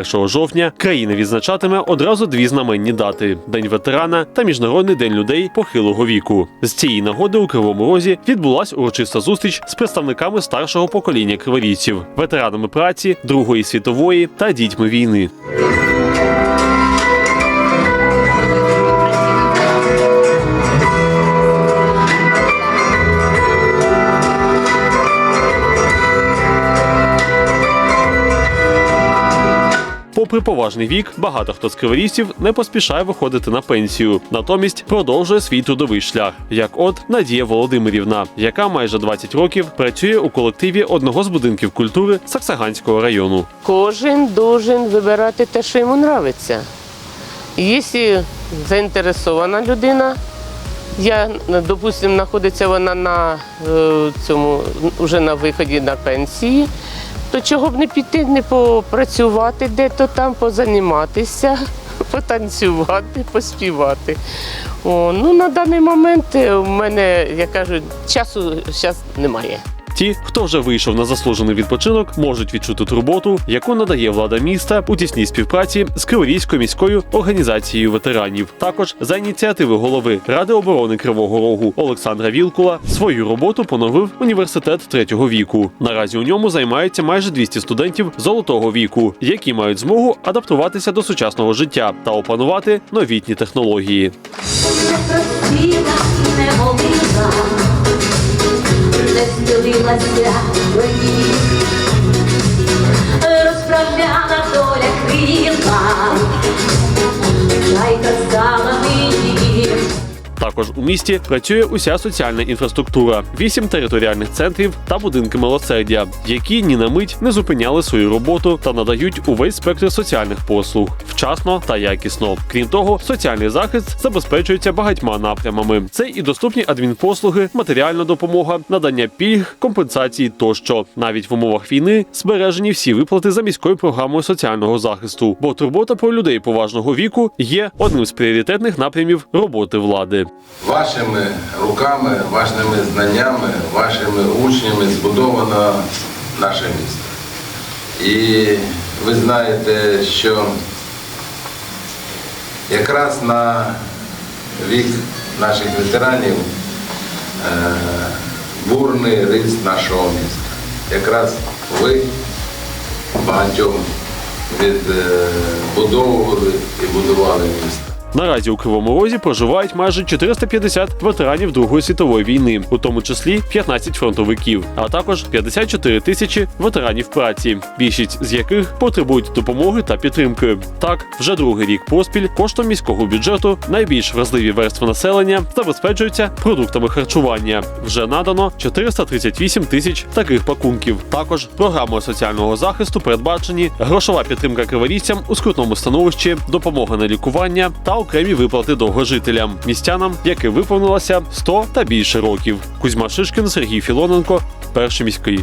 1 жовтня країна відзначатиме одразу дві знаменні дати: День ветерана та Міжнародний день людей похилого віку. З цієї нагоди у Кривому Розі відбулась урочиста зустріч з представниками старшого покоління криворіців, ветеранами праці Другої світової та дітьми війни. Попри поважний вік, багато хто з криворізців не поспішає виходити на пенсію, натомість продовжує свій трудовий шлях. Як от Надія Володимирівна, яка майже 20 років працює у колективі одного з будинків культури Саксаганського району. Кожен должен вибирати те, що йому подобається. Якщо заінтересована людина, я, допустимо, знаходиться вона на е, цьому вже на виході на пенсії, то чого б не піти, не попрацювати де-то там, позаніматися, потанцювати, поспівати. О, ну, на даний момент в у мене, як кажуть, часу зараз немає. Ті, хто вже вийшов на заслужений відпочинок, можуть відчути турботу, яку надає влада міста у тісній співпраці з Криворізькою міською організацією ветеранів. Також за ініціативи голови Ради оборони Кривого Рогу Олександра Вілкула свою роботу поновив університет третього віку. Наразі у ньому займаються майже 200 студентів золотого віку, які мають змогу адаптуватися до сучасного життя та опанувати новітні технології. Не Gracias, Також у місті працює уся соціальна інфраструктура, вісім територіальних центрів та будинки милосердя, які ні на мить не зупиняли свою роботу та надають увесь спектр соціальних послуг вчасно та якісно. Крім того, соціальний захист забезпечується багатьма напрямами. Це і доступні адмінпослуги, матеріальна допомога, надання пільг, компенсації тощо. Навіть в умовах війни збережені всі виплати за міською програмою соціального захисту, бо турбота про людей поважного віку є одним з пріоритетних напрямів роботи влади. Вашими руками, вашими знаннями, вашими учнями збудовано наше місто. І ви знаєте, що якраз на вік наших ветеранів е, бурний рис нашого міста. Якраз ви багатьом відбудовували і будували місто. Наразі у Кривому Розі проживають майже 450 ветеранів Другої світової війни, у тому числі 15 фронтовиків, а також 54 тисячі ветеранів праці, більшість з яких потребують допомоги та підтримки. Так, вже другий рік поспіль коштом міського бюджету найбільш вразливі верстви населення забезпечуються продуктами харчування. Вже надано 438 тисяч таких пакунків. Також програмою соціального захисту передбачені грошова підтримка криворізцям у скрутному становищі, допомога на лікування та окремі виплати довгожителям, містянам, яким виповнилося 100 та більше років. Кузьма Шишкін, Сергій Філоненко, перший міський.